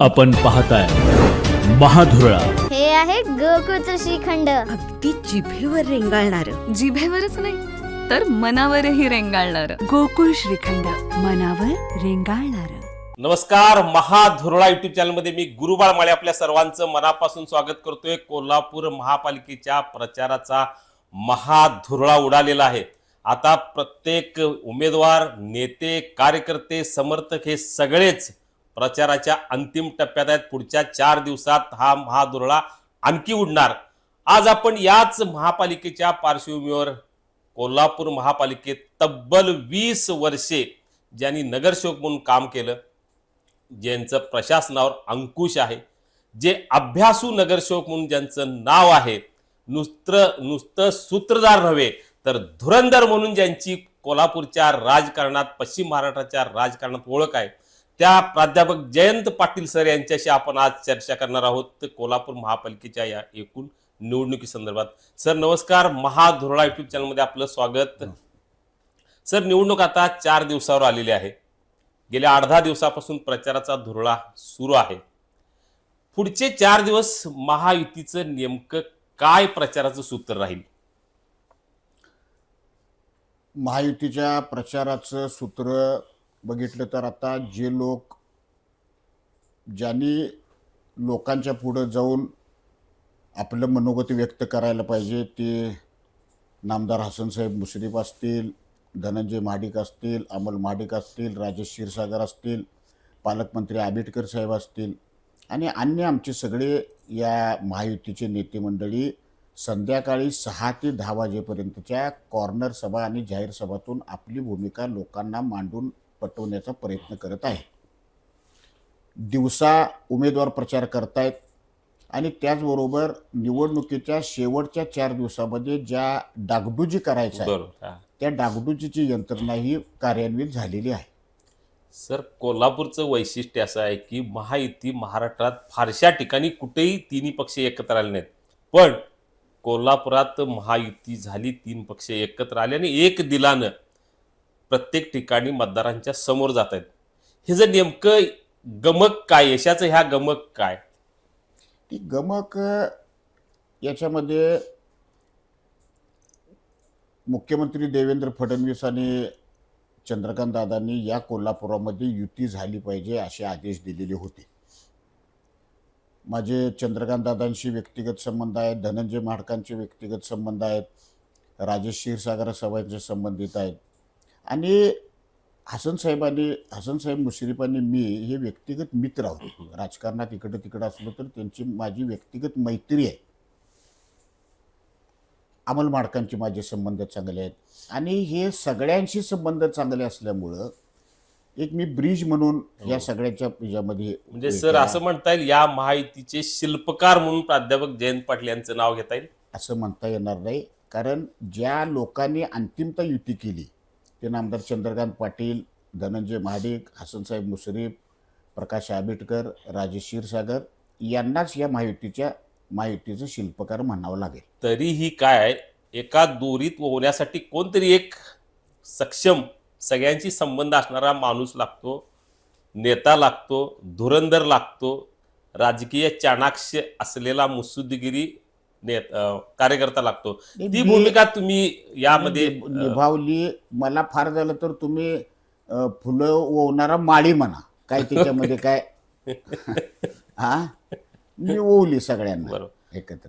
आपण पाहताय महाधुरळा. हे आहे गोकुळचं श्रीखंड. अगदी जिभेवर रेंगाळणार. जिभेवरच नाही तर मनावरही रेंगाळणार. गोकुळ श्रीखंड मनावर रेंगाळणार. नमस्कार महाधुरळा युट्यूब चॅनलमध्ये मी गुरुबाळ माळे आपल्या सर्वांचं मनापासून स्वागत करतोय. कोल्हापूर महापालिकेच्या प्रचाराचा महाधुरळा उडालेला आहे. आता प्रत्येक उमेदवार नेते कार्यकर्ते समर्थक हे सगळेच प्रचाराच्या अंतिम टप्प्यात आहेत. पुढच्या चार दिवसात हा महादुरळा आणखी उडणार. आज आपण याच महापालिकेच्या पार्श्वभूमीवर कोल्हापूर महापालिकेत तब्बल वीस वर्षे ज्यांनी नगरसेवक म्हणून काम केलं ज्यांचं प्रशासनावर अंकुश आहे जे अभ्यासू नगरसेवक म्हणून ज्यांचं नाव आहे नुसतं नुसतं सूत्रधार नव्हे तर धुरंधर म्हणून ज्यांची कोल्हापूरच्या राजकारणात पश्चिम महाराष्ट्राच्या राजकारणात ओळख आहे त्या प्राध्यापक जयंत पाटील सर यांच्याशी आपण आज चर्चा करणार आहोत तर कोल्हापूर महापालिकेच्या या एकूण निवडणुकी संदर्भात. सर नमस्कार. महाधुरळा युट्यूब चॅनलमध्ये आपलं स्वागत. सर निवडणूक आता चार दिवसावर आलेली आहे. गेल्या दहा दिवसापासून प्रचाराचा धुरळा सुरू आहे. पुढचे चार दिवस महायुतीचं नेमकं काय प्रचाराचं सूत्र राहील? महायुतीच्या प्रचाराचं सूत्र बघितलं तर आता जे लोक ज्यांनी लोकांच्या पुढं जाऊन आपलं मनोगत व्यक्त करायला पाहिजे ते नामदार हसनसाहेब मुश्रीफ असतील धनंजय महाडिक असतील अमल महाडिक असतील राजेश क्षीरसागर असतील पालकमंत्री आंबेडकर साहेब असतील आणि अन्य आमचे सगळे या महायुतीचे नेते मंडळी संध्याकाळी सहा ते दहा वाजेपर्यंतच्या कॉर्नर सभा आणि जाहीर सभातून आपली भूमिका लोकांना मांडून पटवण्याचा प्रयत्न करत आहे. दिवसा उमेदवार प्रचार करतायत आणि त्याचबरोबर निवडणुकीच्या शेवटच्या चार दिवसामध्ये ज्या डागडुजी करायच्या. त्या डागडुजीची यंत्रणा ही कार्यान्वित झालेली आहे. सर कोल्हापूरचं वैशिष्ट्य असं आहे की महायुती महाराष्ट्रात फारशा ठिकाणी कुठेही तिन्ही पक्ष एकत्र आले नाहीत. पण कोल्हापुरात महायुती झाली तीन पक्ष एकत्र आले आणि एक दिलानं प्रत्येक ठिकाणी मतदारांच्या समोर जात आहेत. हे जर नेमकं गमक काय? यशाचं ह्या गमक काय? ती गमक याच्यामध्ये मुख्यमंत्री देवेंद्र फडणवीस आणि चंद्रकांत दादांनी या कोल्हापुरामध्ये युती झाली पाहिजे असे आदेश दिलेले होते. माझे चंद्रकांत दादांशी व्यक्तिगत संबंध आहेत धनंजय महाडकांचे व्यक्तिगत संबंध आहेत राजेश क्षीरसागर सभांचे संबंधित आहेत. आणि हसन साहेबांनी हसन साहेब मुश्रीफांनी मी हे व्यक्तिगत मित्र आहोत. राजकारणात इकडं तिकडं असलो तर त्यांची माझी व्यक्तिगत मैत्री आहे. अमल माडकांचे माझे संबंध चांगले आहेत. आणि हे सगळ्यांशी संबंध चांगले असल्यामुळं एक मी ब्रिज म्हणून या सगळ्याच्या याच्यामध्ये हो. म्हणजे सर असं म्हणता येईल या महायुतीचे शिल्पकार म्हणून प्राध्यापक जयंत पाटील यांचं नाव घेता येईल? असं म्हणता येणार नाही. कारण ज्या लोकांनी अंतिमता युती केली ते नामदार चंद्रकांत पाटील धनंजय महाडिक हसनसाहेब मुश्रीफ प्रकाश आंबेडकर राजेश क्षीरसागर यांनाच या महायुतीच्या महायुतीचं शिल्पकार म्हणावं लागेल. तरीही काय एका दोरीत होण्यासाठी कोणतरी एक सक्षम सगळ्यांशी संबंध असणारा माणूस लागतो नेता लागतो धुरंधर लागतो राजकीय चाणाक्ष असलेला मुत्सुद्दीगिरी कार्यकर्ता लागतो. ती भूमिका तुम्ही यामध्ये निभावली. मला फार झालं तर तुम्ही फुलं ओवणारा माळी म्हणा. काय त्याच्यामध्ये काय? हा? मी ओवली सगळ्यांना बरोबर. एकत्र.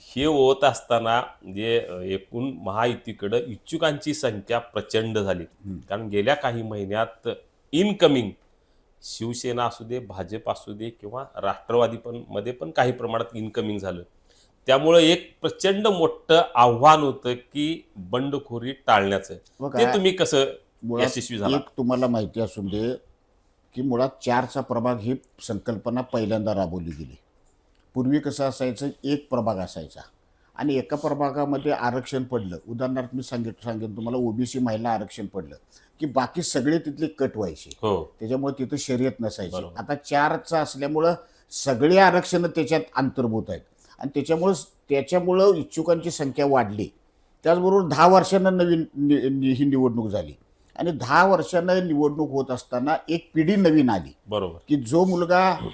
हे होत असताना जे एकूण महायुतीकडं इच्छुकांची संख्या प्रचंड झाली. कारण गेल्या काही महिन्यात इनकमिंग शिवसेना असू दे भाजप असू दे किंवा राष्ट्रवादी पण मध्ये पण काही प्रमाणात इनकमिंग झालं. त्यामुळं एक प्रचंड मोठं आव्हान होतं की बंडखोरी टाळण्याचं. ते तुम्ही कसं यशस्वी झाला एक तुम्हाला माहिती असून दे की मुळात चारचा प्रभाग ही संकल्पना पहिल्यांदा राबवली गेली. पूर्वी कसं असायचं? एक प्रभाग असायचा आणि एका प्रभागामध्ये आरक्षण पडलं. उदाहरणार्थ मी सांगित सांगेन तुम्हाला ओबीसी महिला आरक्षण पडलं की बाकी सगळे तिथले कट व्हायचे. हो. त्याच्यामुळे तिथं शर्यत नसायची. आता चारचं असल्यामुळं सगळे आरक्षण त्याच्यात अंतर्भूत आहेत. आणि त्याच्यामुळं त्याच्यामुळं इच्छुकांची संख्या वाढली. त्याचबरोबर दहा वर्षांना नवीन नि- नि- ही निवडणूक झाली. आणि दहा वर्षानं निवडणूक होत असताना एक पिढी नवीन आली. बरोबर. की जो मुलगा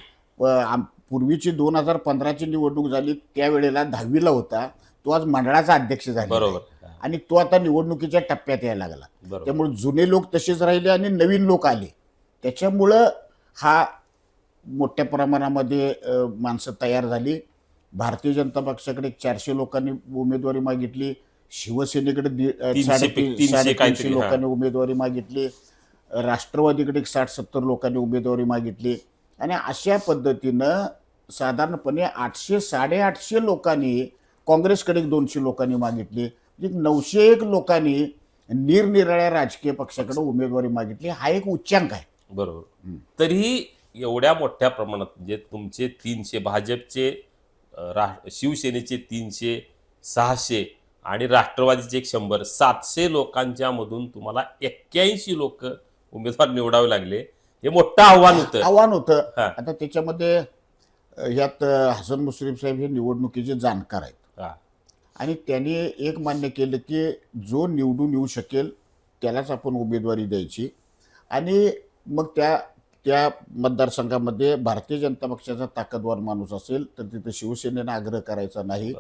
पूर्वीची दोन हजार पंधराची निवडणूक झाली त्यावेळेला दहावीला होता तो आज मंडळाचा अध्यक्ष झाला बरोबर. आणि तो आता निवडणुकीच्या टप्प्यात यायला लागला. त्यामुळे जुने लोक तसेच राहिले आणि नवीन लोक आले. त्याच्यामुळं हा मोठ्या प्रमाणामध्ये माणसं तयार झाली. भारतीय जनता पक्षाकडे चारशे लोकांनी उमेदवारी मागितली. शिवसेनेकडे दीड- साडेतीनशे. लोकांनी उमेदवारी मागितली. राष्ट्रवादीकडे साठ सत्तर लोकांनी उमेदवारी मागितली. आणि अशा पद्धतीनं साधारणपणे आठशे साडेआठशे लोकांनी काँग्रेसकडे दोनशे लोकांनी मागितली. म्हणजे नऊशे एक लोकांनी निरनिराळ्या राजकीय पक्षाकडे उमेदवारी मागितली. हा एक उच्चांक आहे. बरोबर. तरीही एवढ्या मोठ्या प्रमाणात म्हणजे तुमचे तीनशे भाजपचे रा शिवसेनेचे तीनशे सहाशे आणि राष्ट्रवादीचे एक शंभर. सातशे लोकांच्या मधून तुम्हाला एक्क्याऐंशी लोक उमेदवार निवडावे लागले. हे मोठं आव्हान होतं. आव्हान होतं. हा. आता त्याच्यामध्ये अ, यात अ, हसन मुश्रीफ साहेब हे निवडणुकीचे जाणकार आहेत. हा, आणि त्यांनी एक मान्य केलं की जो निवडून येऊ शकेल त्यालाच आपण उमेदवारी द्यायची. आणि मग त्या त्या मतदारसंघामध्ये भारतीय जनता पक्षाचा ताकदवार माणूस असेल तर तिथं शिवसेनेनं आग्रह करायचा नाही.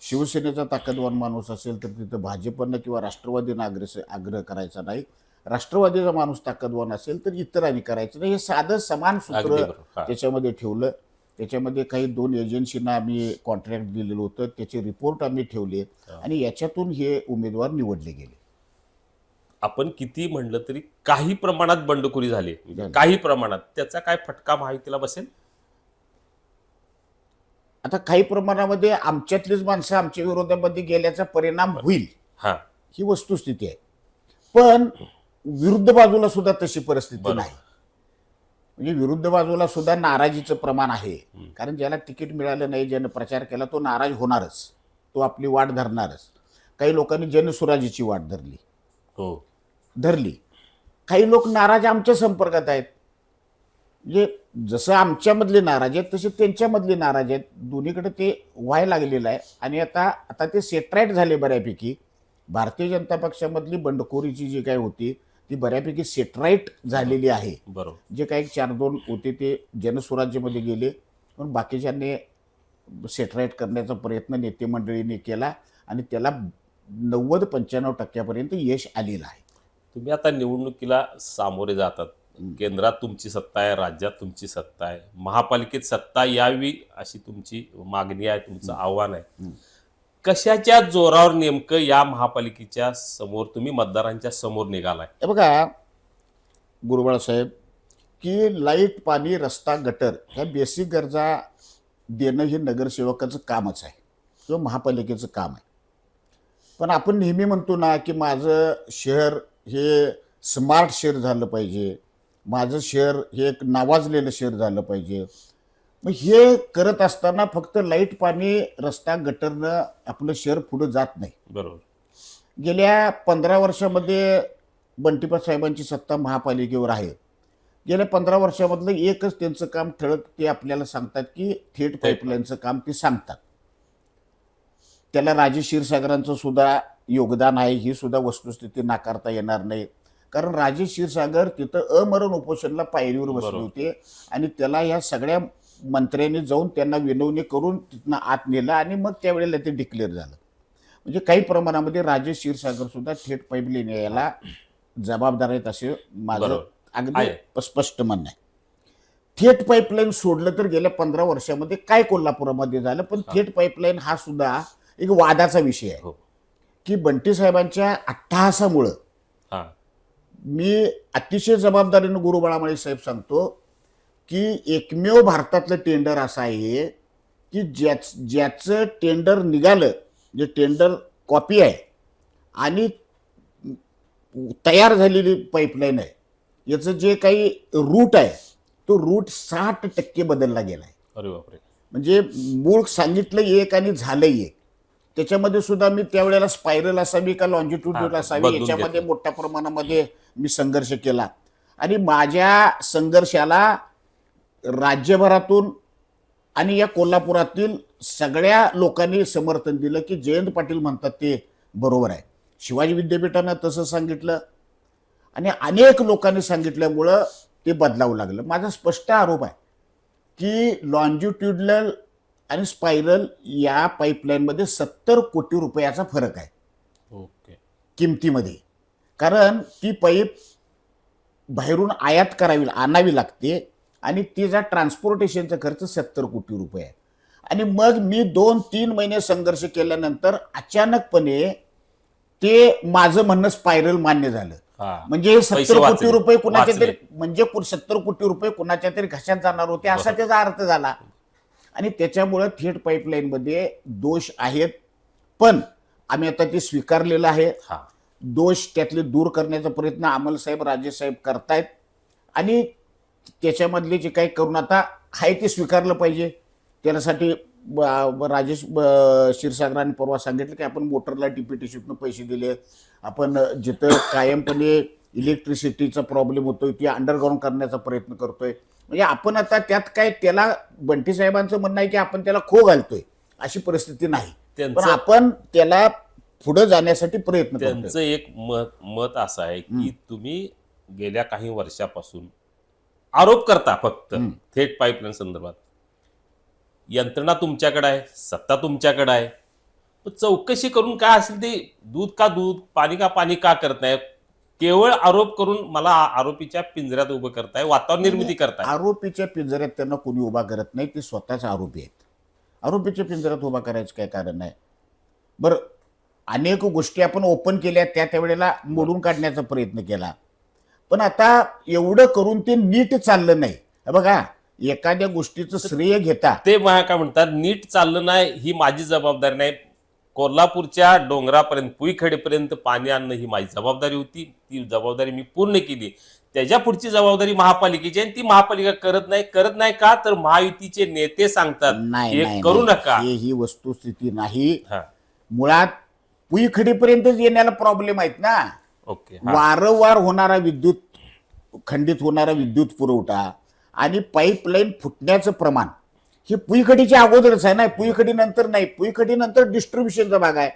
शिवसेनेचा ताकदवान माणूस असेल तर तिथं भाजपनं किंवा राष्ट्रवादीनं आग्रह आग्रह करायचा नाही. राष्ट्रवादीचा माणूस ताकदवान असेल तर इतरांनी करायचं नाही. हे साधं समान सूत्र. त्याच्यामध्ये ठेवलं. त्याच्यामध्ये काही दोन एजन्सींना आम्ही कॉन्ट्रॅक्ट दिलेलं होतं. त्याचे रिपोर्ट आम्ही ठेवले. आणि याच्यातून हे उमेदवार निवडले गेले. आपण किती म्हणलं तरी काही प्रमाणात बंडखोरी झाली म्हणजे. काही प्रमाणात. त्याचा काय फटका माहितीला बसेल? आता काही प्रमाणामध्ये आमच्यातलीच माणसं आमच्या विरोधामध्ये गेल्याचा परिणाम होईल. हा. ही वस्तुस्थिती आहे. पण विरुद्ध बाजूला सुद्धा तशी परिस्थिती. नाही. म्हणजे विरुद्ध बाजूला सुद्धा नाराजीचं प्रमाण आहे. कारण ज्याला तिकीट मिळालं नाही ज्यानं प्रचार केला तो नाराज होणारच. तो आपली वाट धरणारच. काही लोकांनी जनसुराजीची वाट धरली. हो. धरली. काही लोक नाराज आमच्या संपर्कात आहेत. म्हणजे जसं आमच्यामधले नाराज आहेत तसे त्यांच्यामधले नाराज आहेत. दोन्हीकडे ते व्हायला लागलेलं आहे. आणि आता आता ते सेटराईट झाले बऱ्यापैकी. भारतीय जनता पक्षामधली बंडखोरीची जी काय होती ती बऱ्यापैकी सेटराईट झालेली आहे. बरोबर. जे काही चार दोन होते ते जनस्वराज्यमध्ये गेले. पण बाकीच्यांनी सेटराईट करण्याचा प्रयत्न नेते मंडळींनी केला. आणि त्याला नव्वद पंच्याण्णव टक्क्यापर्यंत यश आलेलं आहे. तुम्ही आता निवडणुकीला सामोरे जातात. केंद्रात तुमची सत्ता आहे राज्यात तुमची सत्ता आहे महापालिकेत सत्ता यावी अशी तुमची मागणी आहे तुमचं आव्हान आहे. कशाच्या जोरावर नेमकं या महापालिकेच्या समोर तुम्ही मतदारांच्या समोर निघालाय? हे बघा गुरुबाळ साहेब की लाइट पाणी रस्ता गटर ह्या बेसिक गरजा देणं हे नगरसेवकाचं कामच आहे किंवा महापालिकेचं काम आहे. पण आपण नेहमी म्हणतो ना की माझं शहर हे स्मार्ट शहर झालं पाहिजे. माझं शहर हे एक नावाजलेलं शहर झालं पाहिजे. मग हे करत असताना फक्त लाइट पाणी रस्ता गटरनं आपलं शहर पुढं जात नाही. बरोबर. गेल्या पंधरा वर्षामध्ये बंटीपत साहेबांची सत्ता महापालिकेवर आहे. गेल्या पंधरा वर्षामधलं एकच त्यांचं काम ठळक ते आपल्याला सांगतात की थेट पाईपलाईनचं काम ते सांगतात. त्याला राजे क्षीरसागरांचं सुद्धा योगदान आहे ही सुद्धा वस्तुस्थिती नाकारता येणार नाही कारण राजे क्षीरसागर तिथं अमरण उपोषणला पायरीवर बसले. होते आणि त्याला या सगळ्या मंत्र्यांनी जाऊन त्यांना विनवणी करून तिथनं आत नेलं आणि मग त्यावेळेला ते डिक्लेअर झालं म्हणजे काही प्रमाणामध्ये राजेश क्षीरसागर सुद्धा थेट पाईपलाईन यायला जबाबदार आहेत असे माझं. अगदी. स्पष्ट म्हणणं आहे थेट पाईपलाईन सोडलं तर गेल्या पंधरा वर्षामध्ये काय कोल्हापुरामध्ये झालं पण थेट पाईपलाईन हा सुद्धा एक वादाचा विषय आहे हो की बंटी साहेबांच्या अट्टहासामुळं हा. मी अतिशय जबाबदारीनं गुरु बाळामाळी साहेब सांगतो की एकमेव भारतातलं टेंडर असं आहे की ज्याच ज्याचं टेंडर निघालं जे टेंडर कॉपी आहे आणि तयार झालेली पाईपलाईन आहे याचं जे काही रूट आहे तो रूट साठ टक्के बदलला गेला आहे अरे बापरे. म्हणजे मूळ सांगितलं एक आणि झालं एक. त्याच्यामध्ये सुद्धा मी त्यावेळेला स्पायरल असावी का लॉन्जिट्यूडल हा, असावी याच्यामध्ये. मोठ्या प्रमाणामध्ये मी संघर्ष केला. आणि माझ्या संघर्षाला राज्यभरातून आणि या कोल्हापुरातील सगळ्या लोकांनी समर्थन दिलं की जयंत पाटील म्हणतात ते बरोबर आहे. शिवाजी विद्यापीठानं तसं सांगितलं आणि अनेक लोकांनी सांगितल्यामुळं ते बदलावं लागलं. माझा स्पष्ट आरोप आहे की लॉन्जिट्युडल आणि स्पायरल या पाईपलाईनमध्ये सत्तर कोटी रुपयाचा फरक आहे. ओके. किमतीमध्ये. कारण ती पाईप बाहेरून आयात करावी आणावी लागते आणि तिचा ट्रान्सपोर्टेशनचा खर्च सत्तर कोटी रुपये आहे. आणि मग मी दोन तीन महिने संघर्ष केल्यानंतर अचानकपणे ते माझं म्हणणं स्पायरल मान्य झालं. हा. म्हणजे सत्तर. कोटी रुपये कुणाच्या. तरी म्हणजे सत्तर कोटी रुपये कुणाच्या तरी घशात जाणार होते असा त्याचा अर्थ झाला. आणि त्याच्यामुळं थेट पाईपलाईनमध्ये दोष आहेत. पण आम्ही आता ते स्वीकारलेलं आहे. हा. दोष त्यातले दूर करण्याचा प्रयत्न अमल साहेब राजेश साहेब करतायत. आणि त्याच्यामधले जे काही करून आता आहे ते स्वीकारलं पाहिजे. त्यासाठी राजेश क्षीरसागरांनी परवा सांगितलं की आपण मोटरला डीपीटीसीतनं पैसे दिले. आपण जिथं कायमपणे इलेक्ट्रिसिटीचा प्रॉब्लेम होतोय ते अंडरग्राऊंड करण्याचा प्रयत्न करतोय. म्हणजे आपण आता त्यात काय त्याला बंटी साहेबांचं म्हणणं आहे की आपण त्याला खो घालतोय अशी परिस्थिती नाही. पण आपण त्याला पुढे जाण्यासाठी प्रयत्न त्यांचं एक मत मत असं आहे की तुम्ही गेल्या काही वर्षापासून आरोप करता फक्त. थेट पाईपलाईन संदर्भात. यंत्रणा तुमच्याकडे आहे सत्ता तुमच्याकडे आहे. चौकशी करून काय असेल ते? दूध का दूध पाणी का पाणी का करत नाही केवळ आरोप करून मला आरोपीच्या पिंजऱ्यात उभं करताय वातावरण निर्मिती करताय. आरोपीच्या पिंजऱ्यात त्यांना कोणी उभा करत नाही ते स्वतःच आरोपी आहेत. आरोपीच्या पिंजऱ्यात उभा करायचं काय कारण नाही. बरं अनेक गोष्टी आपण ओपन केल्या त्या त्यावेळेला मोडून काढण्याचा प्रयत्न केला. पण आता एवढं करून ते नीट चाललं नाही. बघा एखाद्या गोष्टीचं श्रेय घेता. ते मला काय म्हणतात नीट चाललं नाही ही माझी जबाबदारी नाही कोल्हापूरच्या डोंगरापर्यंत पुईखेडेपर्यंत पाणी आणणं ही माझी जबाबदारी होती. ती जबाबदारी मी पूर्ण केली. त्याच्या पुढची जबाबदारी महापालिकेची आणि ती महापालिका करत नाही. करत नाही का? तर महायुतीचे नेते सांगतात नाही हे करू. नका. हे ही वस्तुस्थिती नाही. मुळात पुईखडीपर्यंतच येण्याला प्रॉब्लेम आहेत ना. ओके. वारंवार होणारा विद्युत खंडित होणारा विद्युत पुरवठा आणि पाईपलाईन फुटण्याचं प्रमाण. हे पुईखडीच्या अगोदरच आहे ना पुईखडी नंतर नाही पुईखडी नंतर डिस्ट्रीब्युशनचा भाग आहे.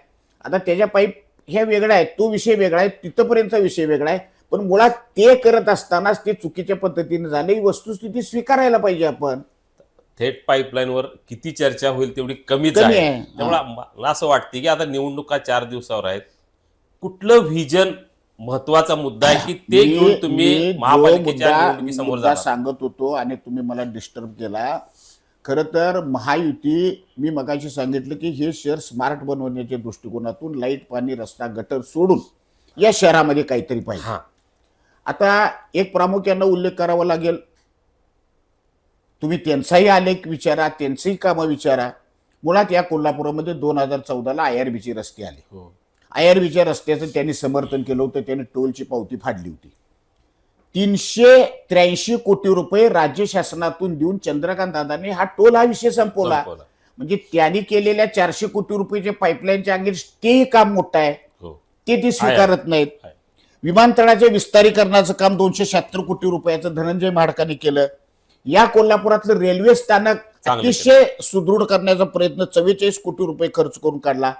आता त्याच्या पाईप ह्या वेगळ्या आहेत तो विषय वेगळा आहे तिथपर्यंतचा विषय वेगळा आहे पण मुळात ते करत असतानाच ते चुकीच्या पद्धतीने झाले ही वस्तुस्थिती स्वीकारायला पाहिजे आपण. थेट पाईपलाईनवर किती चर्चा होईल तेवढी कमीच कमी आहे. आहे. त्यामुळे मला असं वाटते की आता निवडणुका चार दिवसावर आहेत. कुठलं व्हिजन महत्त्वाचा मुद्दा आहे की ते मी- घेऊन तुम्ही जो महापालिकेच्या मुद्दा- निवडणुकीसमोर मुद्दा जाणार? सांगत होतो आणि तुम्ही मला डिस्टर्ब केला खरं तर महायुती मी मगाशी सांगितलं की हे शहर स्मार्ट बनवण्याच्या दृष्टिकोनातून लाइट पाणी रस्ता गटर सोडून या शहरामध्ये काहीतरी पाहिजे. हा. आता एक प्रामुख्यानं उल्लेख करावा लागेल. तुम्ही त्यांचाही आलेख विचारा त्यांचंही कामं विचारा. मुळात या कोल्हापुरामध्ये दोन हजार चौदाला आय आर बीचे रस्ते आले. हो. आय आर बीच्या रस्त्याचं त्यांनी समर्थन केलं होतं त्यांनी टोलची पावती फाडली होती. तीनशे त्र्याऐंशी कोटी रुपये राज्य शासनातून देऊन चंद्रकांत दादांनी हा टोल हा विषय संपवला. म्हणजे त्यांनी केलेल्या चारशे कोटी रुपयाच्या पाईपलाईनच्या अंगेज तेही काम मोठं आहे. हो. ते ते स्वीकारत नाहीत. विमानतळाच्या विस्तारीकरणाचं काम दोनशे शहात्तर कोटी रुपयाचं धनंजय महाडकांनी केलं. या कोल्हापुरातलं रेल्वे स्थानक अतिशय सुदृढ करण्याचा प्रयत्न चव्वेचाळीस कोटी रुपये खर्च करून काढला.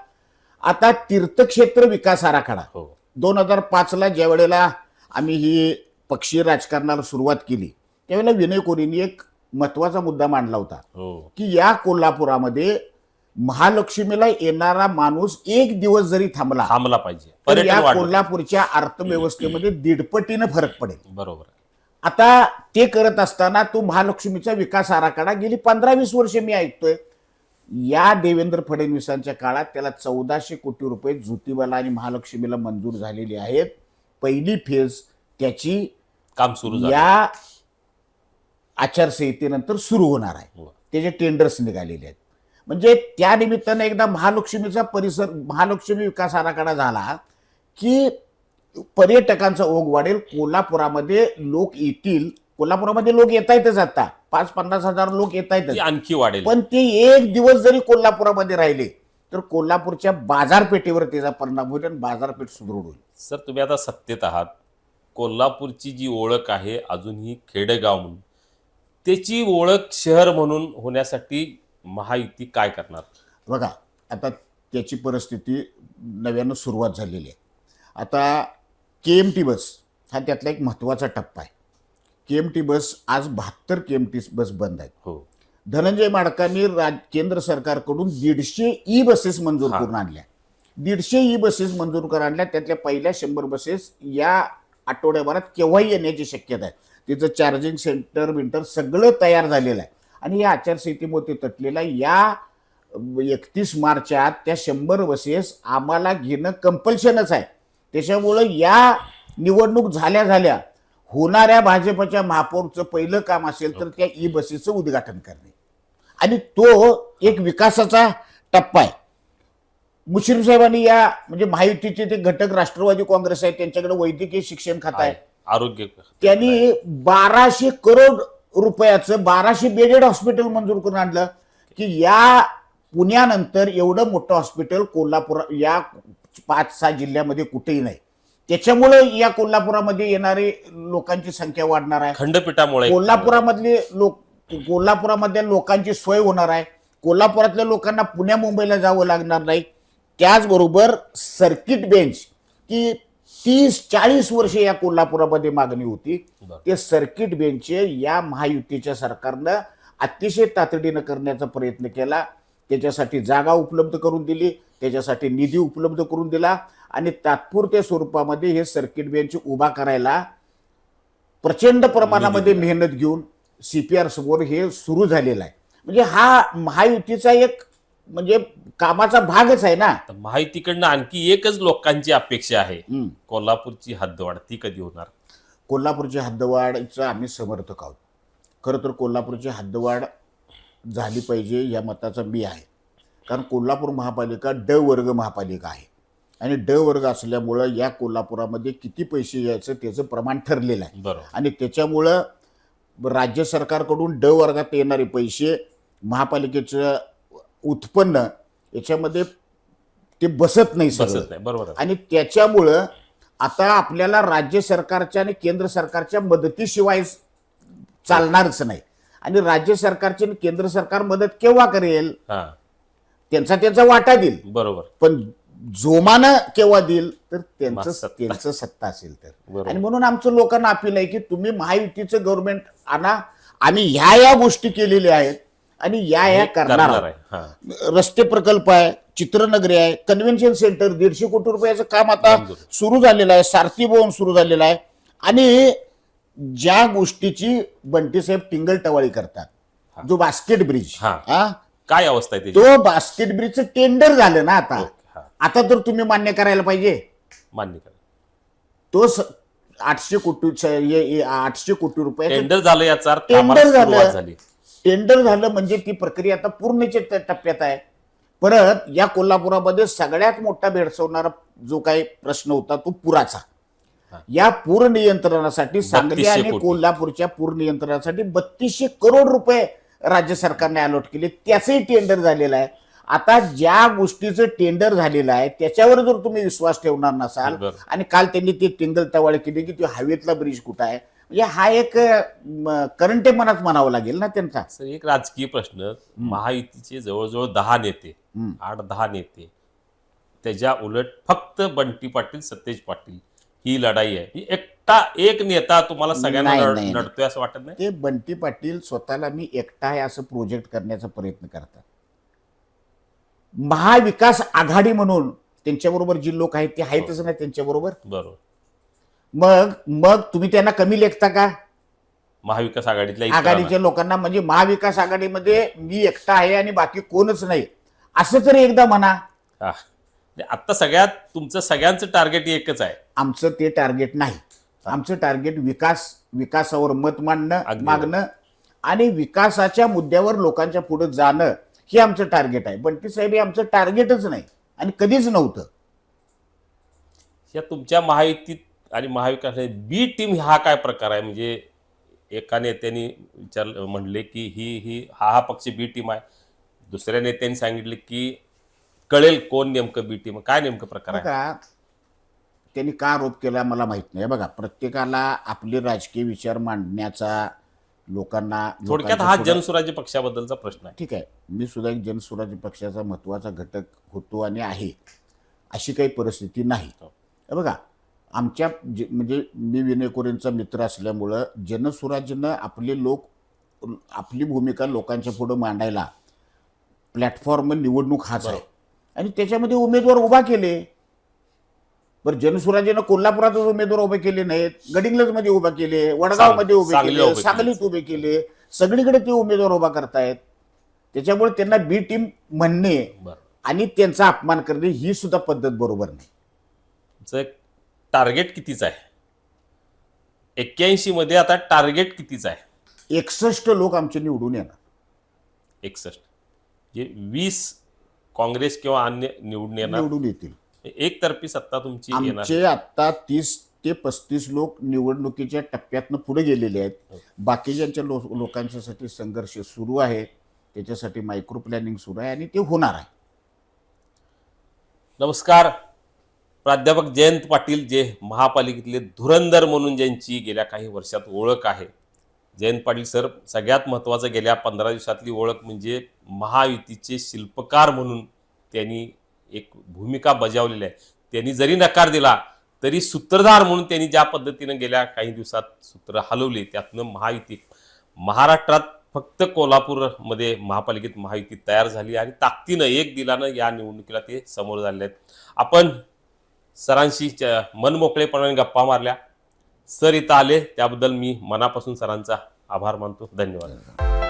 आता तीर्थक्षेत्र विकास आराखडा. हो. दोन हजार पाचला ज्या वेळेला आम्ही ही पक्षीय राजकारणाला सुरुवात केली त्यावेळेला विनय कोरींनी एक महत्त्वाचा मुद्दा मांडला होता. हो. की या कोल्हापुरामध्ये महालक्ष्मीला येणारा माणूस एक दिवस जरी थांबला थांबला पाहिजे तर या कोल्हापूरच्या अर्थव्यवस्थेमध्ये दीडपटीनं फरक पडेल. बरोबर. आता ते करत असताना तो महालक्ष्मीचा विकास आराखडा गेली पंधरा वीस वर्ष मी ऐकतोय. या देवेंद्र फडणवीसांच्या काळात त्याला चौदाशे कोटी रुपये ज्योतिबाला आणि महालक्ष्मीला मंजूर झालेली आहेत. पहिली फेज त्याची काम सुरू या आचारसंहितेनंतर सुरू होणार आहे. हो. त्याचे टेंडर्स निघालेले आहेत. म्हणजे त्या निमित्तानं एकदा महालक्ष्मीचा परिसर महालक्ष्मी विकास आराखडा झाला की पर्यटकांचा ओघ वाढेल. कोल्हापुरामध्ये लोक येतील. कोल्हापुरामध्ये लोक येत आहेतच आता. पाच पन्नास हजार लोक येत ती आहेतच आणखी वाढेल. पण ते एक दिवस जरी कोल्हापुरामध्ये राहिले तर कोल्हापूरच्या बाजारपेठेवर त्याचा परिणाम होईल आणि बाजारपेठ सुदृढ होईल. सर तुम्ही आता सत्तेत आहात. कोल्हापूरची जी ओळख आहे अजूनही खेडेगाव म्हणून त्याची ओळख शहर म्हणून होण्यासाठी महायुती काय करणार? बघा आता त्याची परिस्थिती नव्यानं सुरुवात झालेली आहे. आता के एम टी बस हा त्यातला एक महत्त्वाचा टप्पा आहे. के एम टी बस आज बहात्तर के एम टी बस बंद आहेत. हो. धनंजय माडकांनी राज केंद्र सरकारकडून दीडशे ई बसेस मंजूर. करून आणल्या. दीडशे ई बसेस मंजूर करून आणल्या त्यातल्या पहिल्या शंभर बसेस या आठवड्याभरात केव्हाही येण्याची शक्यता आहे. तिचं चार्जिंग सेंटर विंटर सगळं तयार झालेलं आहे. आणि या आचारसंहितेमध्ये तटलेला या एकतीस मार्चात त्या शंभर बसेस आम्हाला घेणं कंपल्शनच आहे. त्याच्यामुळं या निवडणूक झाल्या झाल्या होणाऱ्या भाजपच्या महापौरचं पहिलं काम असेल तर त्या ई बसेसचं उद्घाटन करणे. आणि तो एक विकासाचा टप्पा आहे. मुश्रीफ साहेबांनी या म्हणजे महायुतीचे ते घटक राष्ट्रवादी काँग्रेस आहे त्यांच्याकडे वैद्यकीय शिक्षण खातं आहे. आरोग्य त्यांनी बाराशे करोड रुपयाचं बाराशे बेडेड हॉस्पिटल मंजूर करून आणलं की या पुण्यानंतर एवढं मोठं हॉस्पिटल कोल्हापूर या पाच सहा जिल्ह्यामध्ये कुठेही नाही. त्याच्यामुळे या कोल्हापुरामध्ये येणारे लोकांची संख्या वाढणार आहे. खंडपीठामुळे कोल्हापुरामधले लोक कोल्हापुरामधल्या लोकांची सोय होणार आहे. कोल्हापुरातल्या लोकांना पुण्या मुंबईला जावं लागणार नाही. त्याचबरोबर सर्किट बेंच की तीस चाळीस वर्षे या कोल्हापुरामध्ये मागणी होती. ते सर्किट बेंचचे या महायुतीच्या सरकारनं अतिशय तातडीनं करण्याचा प्रयत्न केला. त्याच्यासाठी जागा उपलब्ध करून दिली त्याच्यासाठी निधी उपलब्ध करून दिला आणि तात्पुरत्या स्वरूपामध्ये हे सर्किट बेंच उभा करायला प्रचंड प्रमाणामध्ये मेहनत घेऊन सी पी आर समोर हे सुरू झालेलं आहे. म्हणजे हा महायुतीचा एक म्हणजे कामाचा भागच आहे ना. तर माहितीकडनं आणखी एकच लोकांची अपेक्षा आहे. कोल्हापूरची हद्दवाढ ती कधी होणार? कोल्हापूरची हद्दवाढीचं आम्ही समर्थक आहोत. खरं तर कोल्हापूरची हद्दवाढ झाली पाहिजे या मताचा मी आहे. कारण कोल्हापूर महापालिका ड वर्ग महापालिका आहे. आणि ड वर्ग असल्यामुळं या कोल्हापुरामध्ये किती पैसे यायचं त्याचं प्रमाण ठरलेलं आहे. बरोबर. आणि त्याच्यामुळं राज्य सरकारकडून ड वर्गात येणारे पैसे महापालिकेचं उत्पन्न याच्यामध्ये ते बसत नाही सगळं. बसत नाही बरोबर आहे. आणि त्याच्यामुळं आता आपल्याला राज्य सरकारच्या आणि केंद्र सरकारच्या मदतीशिवाय चालणारच नाही. आणि राज्य सरकारची आणि केंद्र सरकार मदत केव्हा करेल? हा. त्यांचा त्यांचा वाटा देईल. बरोबर. पण जोमानं केव्हा देईल? तर त्यांचं. त्यांचं सत्ता असेल तर. बरोबर. आणि म्हणून आमचं लोकांना अपील आहे की तुम्ही महायुतीचं गव्हर्नमेंट आणा. आम्ही ह्या या गोष्टी केलेल्या आहेत. आणि या या करणार आहोत. रस्ते प्रकल्प आहे चित्रनगरी आहे कन्व्हेन्शन सेंटर दीडशे कोटी रुपयाचं काम आता मंजूर. सुरू झालेलं आहे सारथी भवन सुरू झालेलं आहे. आणि ज्या गोष्टीची बंटी साहेब टिंगल टवाळी करतात जो बास्केट ब्रिज हा. हा? काय अवस्था आहे त्याची? तो बास्केट ब्रिजचं टेंडर झालं ना आता. हा. आता तर तुम्ही मान्य करायला पाहिजे. मान्य करा. तो स- आठशे कोटी आठशे कोटी रुपये टेंडर झालं याचा अर्थ टेंडर कामाला सुरुवात झालं. झाली. टेंडर झालं म्हणजे ती प्रक्रिया आता पूर्णच्या टप्प्यात आहे. परत या कोल्हापुरामध्ये सगळ्यात मोठा भेडसवणारा जो काही प्रश्न होता तो पुराचा. या पूर नियंत्रणासाठी सांगली आणि. कोल्हापूरच्या पूर नियंत्रणासाठी बत्तीसशे करोड रुपये राज्य सरकारने अलॉट केले. त्याचंही टेंडर झालेलं आहे. आता ज्या गोष्टीचं टेंडर झालेलं आहे त्याच्यावर जर तुम्ही विश्वास ठेवणार नसाल. आणि काल त्यांनी ती टिंगल टवाळी केली की तो हवेतला ब्रिज कुठं आहे? म्हणजे हा एक करंटे मनात म्हणावं लागेल ना त्यांचा. सर एक राजकीय प्रश्न. महायुतीचे जवळजवळ दहा नेते. आठ दहा नेते त्याच्या उलट फक्त बंटी पाटील सतेज पाटील ही लढाई आहे. ही एकटा एक नेता तुम्हाला सगळ्यांना नाही, लढ- नाही, नाही. लढतोय असं वाटत नाही? ते बंटी पाटील स्वतःला मी एकटा आहे असं प्रोजेक्ट करण्याचा प्रयत्न करतात. महाविकास आघाडी म्हणून त्यांच्याबरोबर जी लोक आहेत ते आहेतच ना त्यांच्याबरोबर? बरोबर. मग मग तुम्ही त्यांना कमी लेखता का? महाविकास आघाडीतल्या. आघाडीच्या लोकांना म्हणजे महाविकास आघाडीमध्ये मी एकटा आहे आणि बाकी कोणच नाही. असं तरी एकदा म्हणा. म्हणजे आता सगळ्यात तुमचं सगळ्यांचं टार्गेट एकच आहे. आमचं ते टार्गेट नाही. आमचं टार्गेट विकास विकासावर मत मांडणं मागणं आणि विकासाच्या मुद्द्यावर लोकांच्या पुढे जाणं हे आमचं टार्गेट आहे. बंटी साहेब हे आमचं टार्गेटच नाही आणि कधीच नव्हतं. या तुमच्या महायुतीत आणि महाविकास बी टीम हा काय प्रकार आहे? म्हणजे एका नेत्याने विचार म्हणले की ही ही हा हा पक्ष बी टीम आहे. दुसऱ्या नेत्यांनी सांगितले की कळेल कोण नेमकं बी टीम काय नेमकं प्रकार आहे? बघा त्यांनी का आरोप केला मला माहीत नाही. बघा प्रत्येकाला आपले राजकीय विचार मांडण्याचा लोकांना थोडक्यात हा जनसुराज्य पक्षाबद्दलचा प्रश्न आहे. ठीक आहे. मी सुद्धा एक जनस्वराज्य पक्षाचा महत्त्वाचा घटक होतो आणि आहे अशी काही परिस्थिती नाही. हे. बघा आमच्या जे- म्हणजे मी विनय कोरेंचा मित्र असल्यामुळं जनसुराज्यनं आपले लोक आपली भूमिका लोकांच्या पुढं मांडायला प्लॅटफॉर्म निवडणूक हाच आहे. आणि त्याच्यामध्ये उमेदवार उभा केले. बरं जनसुराज्यानं कोल्हापुरातच उमेदवार उभे केले नाहीत गडिंग्लजमध्ये उभा केले वडगावमध्ये उभे केले उभे केले. सांगलीत उभे केले सगळीकडे ते उमेदवार उभा करतायत. त्याच्यामुळे त्यांना बी टीम म्हणणे आणि त्यांचा अपमान करणे ही सुद्धा पद्धत बरोबर नाही. टार्गेट कितीच आहे? एक्क्याऐंशी मध्ये आता टार्गेट कितीच आहे? एकसष्ट लोक आमचे निवडून येणार. एकसष्ट. जे वीस काँग्रेस किंवा अन्य निवडून येणार निवडून येतील. एकतर्फी सत्ता तुमची येणार. आता तीस ते पस्तीस लोक निवडणुकीच्या टप्प्यातनं पुढे गेलेले आहेत. बाकीच्यांच्या लो लोकांच्यासाठी संघर्ष सुरू आहे त्याच्यासाठी मायक्रो प्लॅनिंग सुरू आहे आणि ते होणार आहे. नमस्कार. प्राध्यापक जयंत पाटील जे महापालिकेतले धुरंधर म्हणून ज्यांची गेल्या काही वर्षात ओळख आहे. जयंत पाटील सर सगळ्यात महत्त्वाचं गेल्या पंधरा दिवसातली ओळख म्हणजे महायुतीचे शिल्पकार म्हणून त्यांनी एक भूमिका बजावलेली आहे. त्यांनी जरी नकार दिला तरी सूत्रधार म्हणून त्यांनी ज्या पद्धतीनं गेल्या काही दिवसात सूत्र हलवली त्यातनं महायुती महाराष्ट्रात फक्त कोल्हापूरमध्ये महापालिकेत महायुती तयार झाली आणि ताकदीनं एक दिलानं या निवडणुकीला ते समोर झाले आहेत. आपण सरांशी च- मनमोकळेपणाने गप्पा मारल्या. सर इथं आले त्याबद्दल मी मनापासून सरांचा आभार मानतो. धन्यवाद.